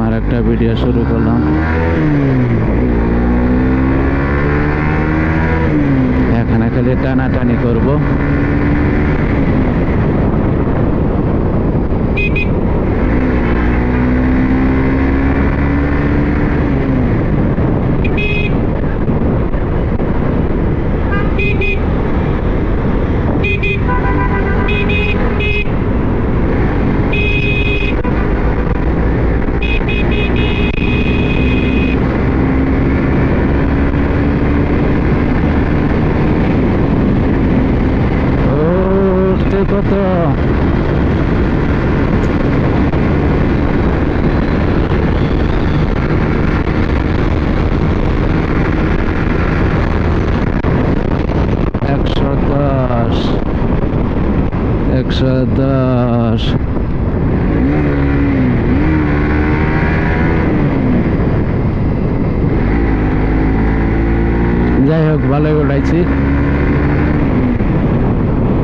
হেমার একটা ভিডিও শুরু করলাম। এখানে খালি টানাটানি করব। কত একশো দশ একশো দশ যাই হোক ভালোই উঠাইছি।